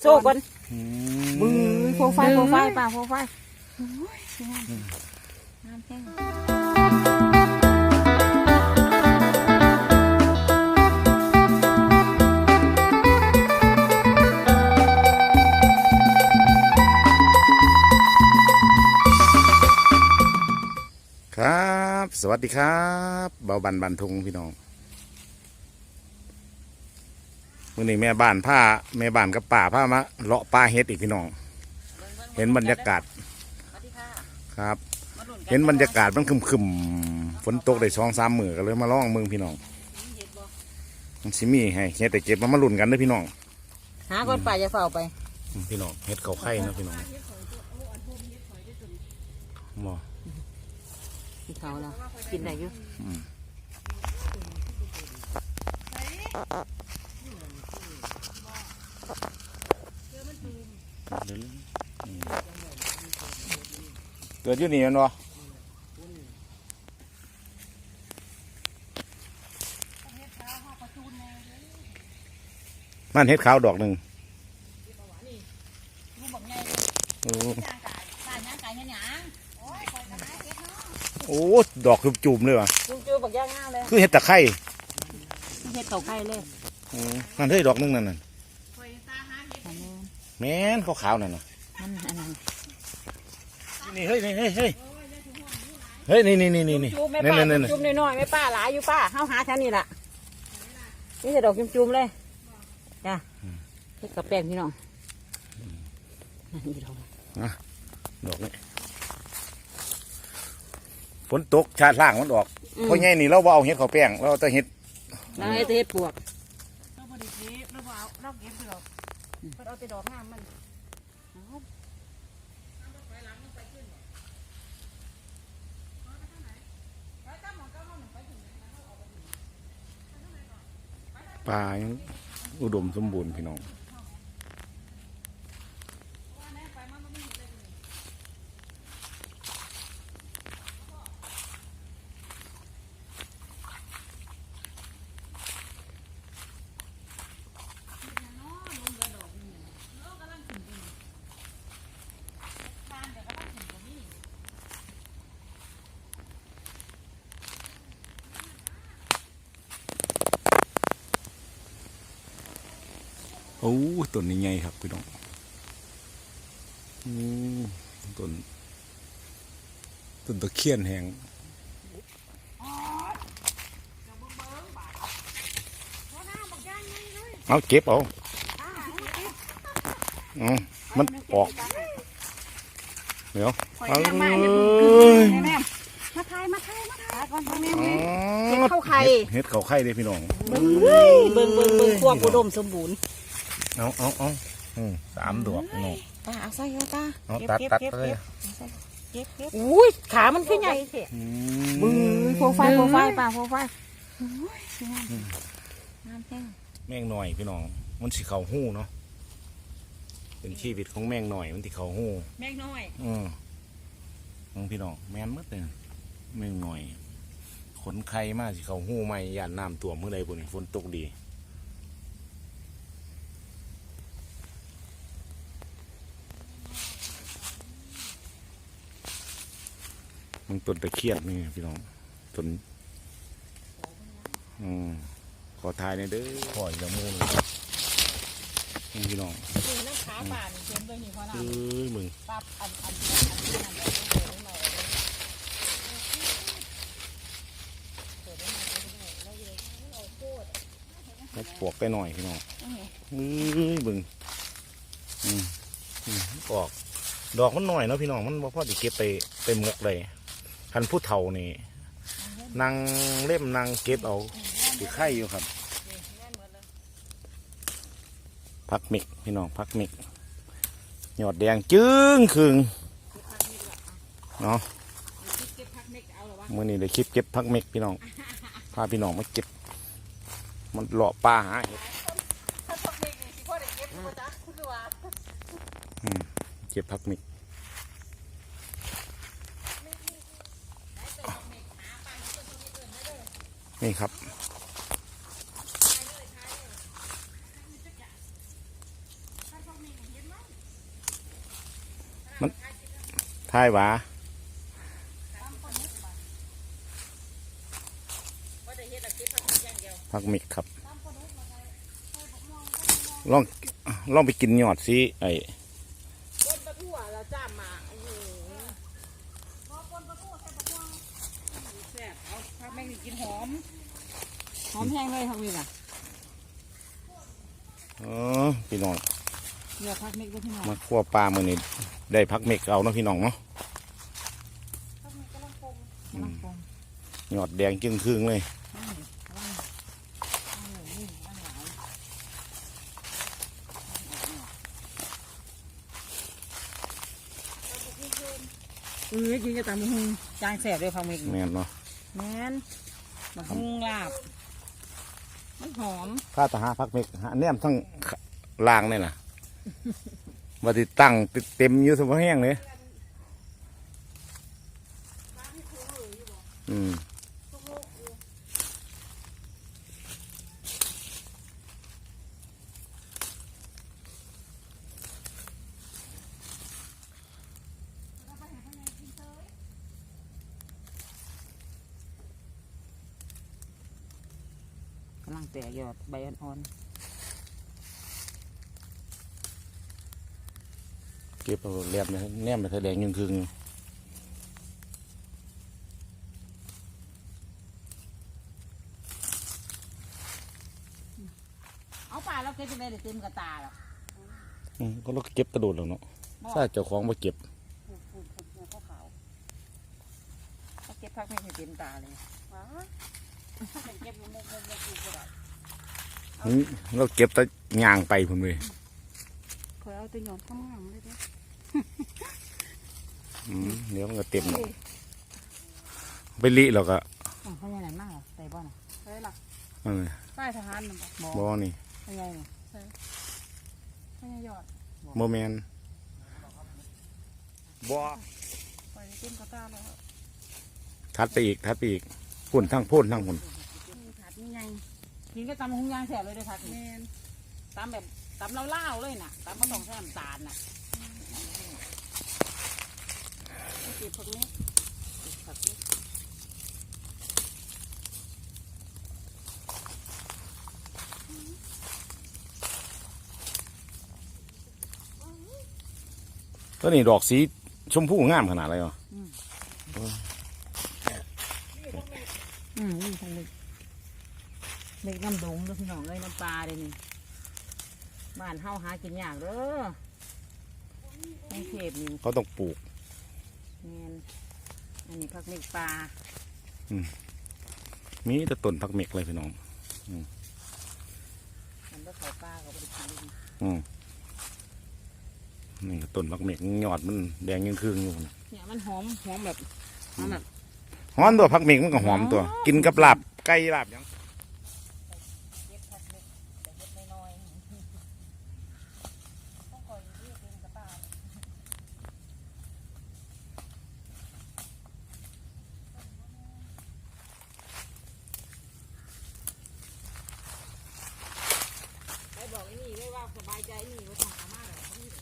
โซ่ก่อนอืบื้อมโฟไฟโฟไฟป่าโฟไฟโอ้ยงามงามแห้งครับ สวัสดีครับ เบาบันบันทุงพี่น้อง มื่อนี้แม่บ้านผ้าแม่บ้านกับป่าผ้ามาเลาะปลาเฮ็ดอีกพี่น้อง เห็นบรรยากาศสวัสดีค่ะครับมาลุ้กัเห็นบรรยากาศมันคึมคึมๆฝนตกได้ช่องสามมือก็เลยมาล่องเมืองพี่น้องเห็ดบ่มันสิมีให้เฮ็ดแต่เก็บมามาลุ่นกันเด้อพี่น้องหาก่อนป่าจะเฝ้าไปอืมพี่น้องเฮ็ดเขาไข่เนาะพี่น้องบ่ที่เขาแล้วกินได้อยู่ เกิดอยู่นี่แมันบ่มันเฮ็ดขาวดอกหนึ่งโอ้ป่าย่างไก่เนี่ยหยังโอ้ ดอกจุ่มๆเลยว่ะจุ๊จูบักย่างงามเลย คือเห็ดตะไคร้เห็ดเต่าไข่เลยอืมนั่นเฮ้ยดอกหนึงนั่นน่ะอันนี้ แม่นขาวๆนั่นน่ะมันอันนั้นนี่เฮ้ยนี่เฮ้ยเฮ้ยเฮ้ยนี่นี่นี่นี่นี่จุ๊บแม่นี่ป้านี่นี่จุ๊บน้อยๆแม่ป้าหลายอยู่ป้าเฮาหาฉันนี่ล่ะนี่จะดอกจุ๊บๆเลยจ้ะเฮ็ดกับแป้งพี่น้องนั่นอีดอกดอกนี่ฝนตกชาติล่างมันออกเพราะไงนี่เราบ่เอาเห็ดข้าวแป้งเราเอาแต่เห็ด แล้วให้เฮ็ดปวก เราบริเก็บเราบ่เอาเราเก็บอยู่หรอก เพิ่นเอาแต่ดอกงามมันป่ายังอุดมสมบูรณ์พี่น้อง โอ้ต้นนี้ไงครับพี่น้องอืมต้นต้นตะเคียนแหงเอาเก็บเอาเอามันออก เดี๋ยวข่อยเอ้เลี้ยงมายอย่าเพิ่งแม่มาทายมาทายมาทายก่อนพ่อแม่อ๋อเห็ดเข้าไข่เห็ดเข้าไข่เลยพี่น้อง เบิ่งเบิ่งเบิ่งเบิ่งพวกอุดมสมบูรณ์ เอาเอาเอาอืมสามดอกพี่น้องตาเอาใส่เอาตาเอาเก็บตัดเก็บตัดเก็บเลยเก็บเก็บอุ้ยขามันขึ้นใหญ่เถอะอืบื้อมโฟไฟโฟไฟป่าโฟไฟงามแห้งแมงหน่อยพี่น้อง มันสิเขาหู้เนาะเป็นชีวิตของแมงหน่อยมันสิเขาหู้แม่งน้อยอืมมองพี่น้องแมนหมัดเลยแมงหน่อย ขนไข่มาสิเขาหู้ไหมยานน้ำตัวมเมื่อใดบุนี่ฝนตกดี มันต้นตะเคียนนี่พี่น้องต้นอืมขอทายในเด้อขออีกละมูลเลยนี่พี่น้องคือน้ำขาป่านเต็มเลยนี่พอเอ้ยมึงปั๊บอันอันอันให้ปวกไปหน่อยพี่น้องเอ้ยมึงอืมอืมออก ดอกมันหน่อยเนาะพี่น้องมันบ่พอจะเก็บไปไปเมือกเลย พันผู้เฒ่านี่นางเล่มนางเก็บเอาติไข่อยู่ครับพักมิกพี่น้องพักมิกหยอดแดงจึ้งคึงเนาะมื่อนี้ได้คลิปเก็บพักมิกพี่น้องพาพี่น้องมาเก็บ มันเลาะป่าหาเห็ดเก็บพักมิก นี่ครับ มันท้ายวะพักมิกครับ ลอง ลองไปกินหยอดซิไอ กแม่งนี่กินหอม หอมแห้งเลยทำนี่น่ะเออพี่น้องเนื้อผักเม็กด้วยพี่น้องมาคั่วปลามือนี่ได้พักมิกเอาเนาะพี่น้องเนาะกำลังปรุงยอดแดงจึงครึ่งเลยเออกินจะตำบักหุงจางแสบด้วยผักเม็กแม่นเนาะแม่น บักหุงลาบ มันหอมข้าทหาพักมิกหาแนมทั้งล่างนี่นะมาติดตั้งติดเต็มอยู่สมแห้งเลยอืม แตกยอดใบอ่อนเก็บเอาเรียบเลยแนมไปแสดงยังคืงๆเอาปลาแล้วเก็บไปได้เต็มกระตาแล้วอืมก็เราเก็บกระโดดแล้วเนาะถ้าเจ้าของมาเก็บผูกผูกผูกผูกขาวๆเขาเก็บผักเม็กให้เต็มตาเลยว้าเก็บมุมมุมมุมมุมก็ได้อืม เราเก็บแต่ย่างไปพุ่นเว้ยคอยเอาตัวหยอดข้างล่างเลยเด้ออืมเดี๋ยวมันก็เต็มเนาะไปลิแล้วก็อ๋อเขาใหญ่มากเหรอใส่บ่อน่ะใช่ล่ะเออใต้ทหารน่ะบ่บ่บ่นี่ใหญ่น่ะไม่ใช่หยอดโมแมนบ่ไปเต็มกระตาแล้วทัดไปอีกทัดไปอีกพุ่นทั้งพุ่นทั้งพุ่นขาดนี่ไง กินก็ตำบักหุงยางแสบเลยเด้วยผักแมนี่นตำแบบตำเล่าๆเลยน่ะตำก็ต้องใส่น้ำตาลน่ะเก็บผักเม็ดผักเม็กตัวนี้ดอกสีชมพูงามขนาดไรวะ อืมนี่ทางเล็กเล็กน้ำดงเด้วยพี่น้องเลยน้ำปลาเลยนี่บ้านเฮาหากินยากเด้อในเทพนี่เขาต้องปลูก แม่นอันนี้ผักเม็กปลามีแต่ต้นพักเมกเลยพี่น้อง มันก็เขาปลาก็บริกินเลยอืมนี่ก็ต้นพักเมกยอดมันแดงยังครึ่งอยู่นะเนี่ยมันหอมหอมแบบหอมแบบ หอมตัวพักเมกมันก็หอมตัว กินกับลาบไก่ลาบหยัง เก็บผักเม็กแต่เม็ดน้อยๆต้องคอยเรียกเองกับป้า ไปบอกไอ้นี่เลยว่าสบายใจไอ้นี่ว่าทำสามารถเหรอเขาไม่ได้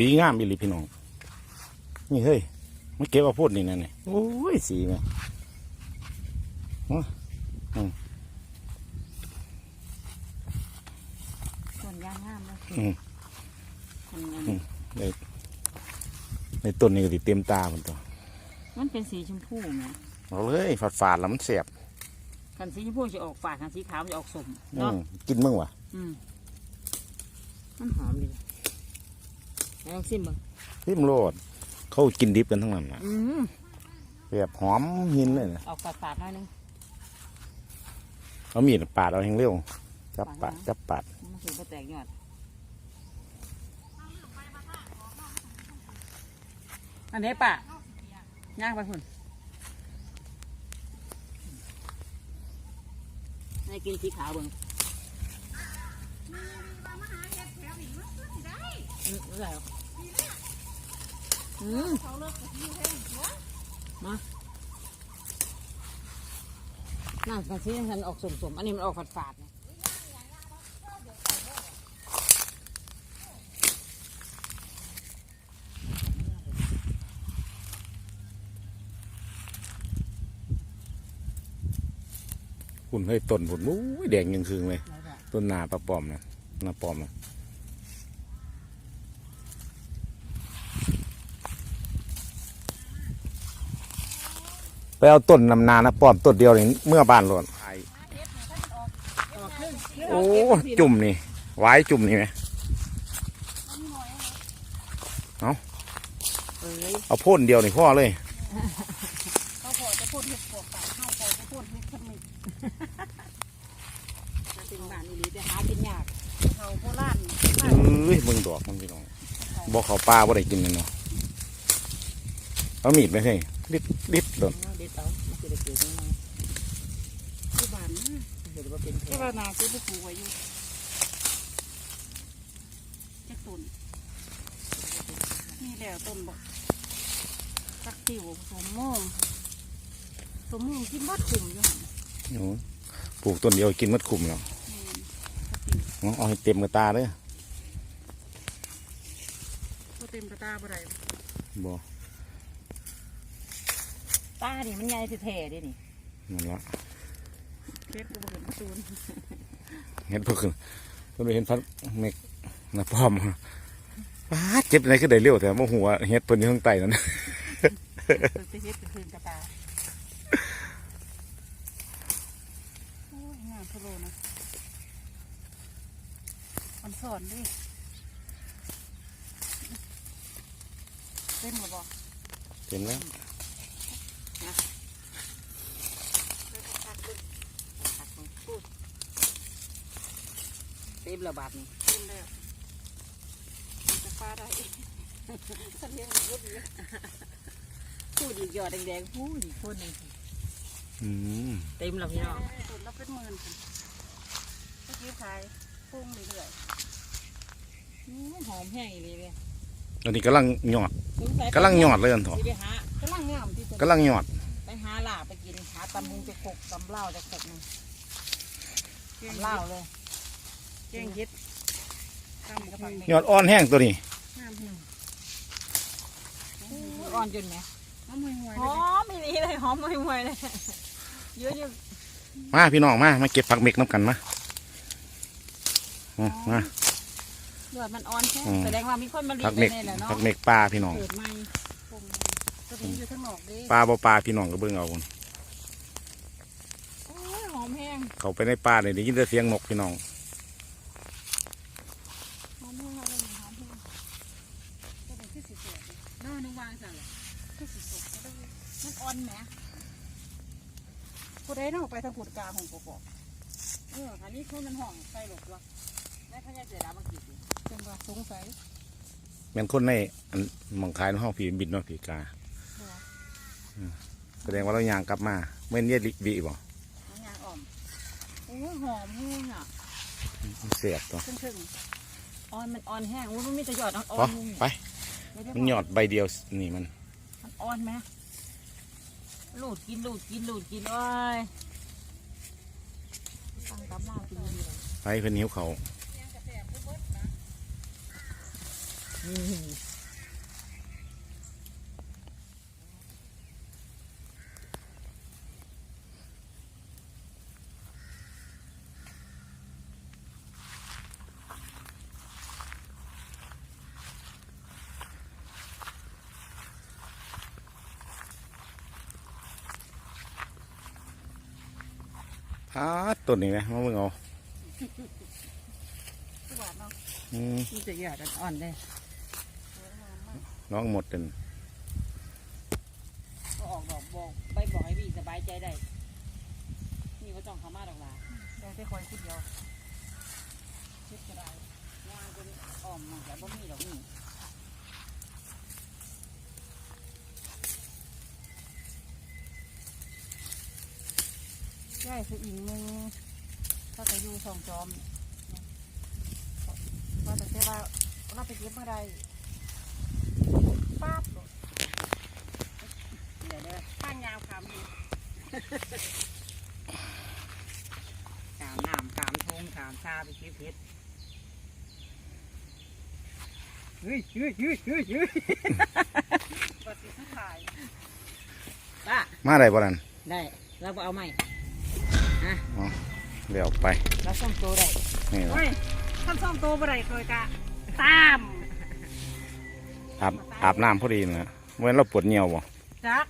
สีงามอีหลีพี่น้อง นี่เฮ้ยมาเก็บเอาพูดนี่นั่นนี่โอ้ยสีแม่ส่วนยางงามเลยอืมมันมันอืมในต้นนี้ก็ติเต็มตามันตัว มันเป็นสีชมพูไหมเอาเลยฝาดฝาดๆแล้วมันเสียบคันสีชมพูจะออกฝาดคันสีขาวจะออกสมอืเนาะมกินมึงวะอืมมันหอมดีไหน ลองชิมบ้างพิมโลด เขากินดิบกันทั้งนั้นนะอืมแบบหอมหินเลยนะออกฝาดฝาดๆหน่อยนึงเอามีดปาดเอาแห้งเร็ว จับปาดจับปาดมันถือว่าแตกยอดอันนี้ป่ะย่างไปพุ่นให้กินสีขาวเบิ่งอืมอะไรหร ออืมมาน่าจะที่ฉันออกสมๆ อันนี้มันออกฝาดๆเนี่ยหุ่นเฮ้ยต้นหุ่นมู้ยแดงยังคืนเลยไหนบ่ต้นนาปลาปอมนะนาปอมนะ ไปเอาต้นนำนานะปอมต้นเดียวนี่เมื่อบ้านหล่นโอ้จุ่มนี่ไว้จุ่มนี่ไหมเอ้ยเอาพ่นเดียวนี่พ่อเลยเขาพอจะพูดเห็ดปวกป่าเข้าพอจะพูดเห็ดขมิ้นมาถึงบ้านนี่หรือไปหากินยากเขาโบราณเอ้ยมึงดอกมันพี่น้องบอกเขาปลาบ่ได้กินเลยเนาะเอามีดไปให้ ดิดดิดโดนเด็ดเอามันจะได้เกิดยังไงที่บ้านนะเห็นว่าเป็นแผลที่บ้านนาคือผู้ปลูกไว้อยู่จะตุนนี่แหละต้นบอกสักติวสมโมงสมโมงกินบัดขุ่มอยู่หั่นโอ้ปลูกต้นเดียวกินมัดคุมแล้วนี่สักติวเอาให้เต็มกระตาเลยก็เต็มกระตาบ่ได้บ่ ตานี่มันใหญ่แท้ๆดินี่นั่นละเพชรก็บ่เห็นตูนเห็นเพิ่งก็เลยเห็นพัดเมกนะป้อมป้าดเจ็บอะไรก็ได้เร็วแต่โมหัวเฮ็ดเพิ่นอยู่ข้างใต้นั่นตึกจะเฮ็ดเป็นคืนกระตาโอ้ยงามทะโลนะมันสอนดิเต็มหรือบ่เห็นแล้ว ต็มระบาดนี่เต็มแล้วจะฟ้าได้ฉันเลี้ยงมันก็ดีพูดอีกยอดแดงๆพูดอีกคนหนึงอืมเต็มแล้วพี่น้องตุนแล้วเป็นหมื่นค่ะเมื่อกี้ขายพุ่งเรื่อยอื้อหอมแห้งอีหลีเลยอันนี้กำลังหยอดสสักำลังหยอดเลยอันเถอะสิไปหาๆกำลังงามที่จะกำลังหยอดไปหาลาบไปกินหาตำมุงจะขกตำเหล้าจะขกหนึงเก่งตำเหล้าเลย เก่งเย็ดทำกับผักหยอดอ่อนแห้งตัวนี้งามอื้ออ่อนจนไหมน้ำมวยมวยหอมอีหลีเลยหอมห่วยๆเลยเยอะอยู่มาพี่น้องมามาเก็บผักเมกน้ำกันมาเอามายอดมันอ่อนแค่อืม แสดงว่ามีคนมารีผักดเมไปกในแหละเนาะผักเมกปลาพี่น้องเกิดใหม่ก็มีอยู่ทั้งนอกเด้ปลาบ่ปลาพี่น้องก็เบิ่งเอาพุ่นโอ้ยหอมแห้งเขาไปในป่าเลยได้ยินแต่เสียงนกพี่น้อง หอมแห้งอะไรหอมแห้ง ก็เป็นที่สิบแปด น้านึกวางสั่นเลย ที่สิบหกก็ได้ มันอ่อนแหม ผู้ใดน้องไปทางขุดกลางของกอกเอออันนี้คือมันห่องใส่หลบวะได้พญาเสือดาวมากี่ปีจังหว่าสงสัยแม่นคนในอันหมองคายในห้องผีบินเนาะผีกาอืมแสดงว่าเรายางกลับมาเมื่อนี้ลิบิบ่มันยางอ่อมโอ้ยหอมแห้งอะเสียบตัวครึ่งครึ่งอ่อนมันอ่อนแห้งโอ้ยมันมีแต่หยอดอ่พอนๆมุมไปไม่ได้มันหยอดใบเดียวนี่มัน มันอ่อนไหม ลูดกินลูดกินลูดกินโอ้ยตั้งตำเหล้ากินดีเลยไปเพิ่นหิวเขาว อืมพาดต้นนี้ไหมมาเบิ่งเอาทุกวันเนาะอืมมีแต่หยอดอ่อนๆเลยน้องหมดเป็นก็ออกดอกบอกไปบอกให้พี่สบายใจได้นี่ก็ต้องเข้ามาดอกหลาได้แต่คอยคิดเดียวคิดก็ได้งานจนอ่อมมันแต่บ่มีดอกนี่ ได้สอิงหนึ่งก็จะอยู่สองจอมว่าแต่ว่าเราไปเก็บเมื่อไรป๊าบโดดเดี๋ยวเด้อข้างยาวขามอยู่ขามน้ำขามทงขามชาไปคิดพิษเฮ้ยเฮ้ยเฮ้ยเฮ้ยเฮ้ยบัดสิสุดท้ายป้ามาได้บ่นั่นได้ เราก็เอาใหม่ เดี๋ยวไปเราส่งตัวได้นี่ละเฮ้ยท่านซ่อมโตบ่ได้เคยกะตามอาบอาบน้ำพอดีนะเว้นเราปวดเหี่ยวบ่จัก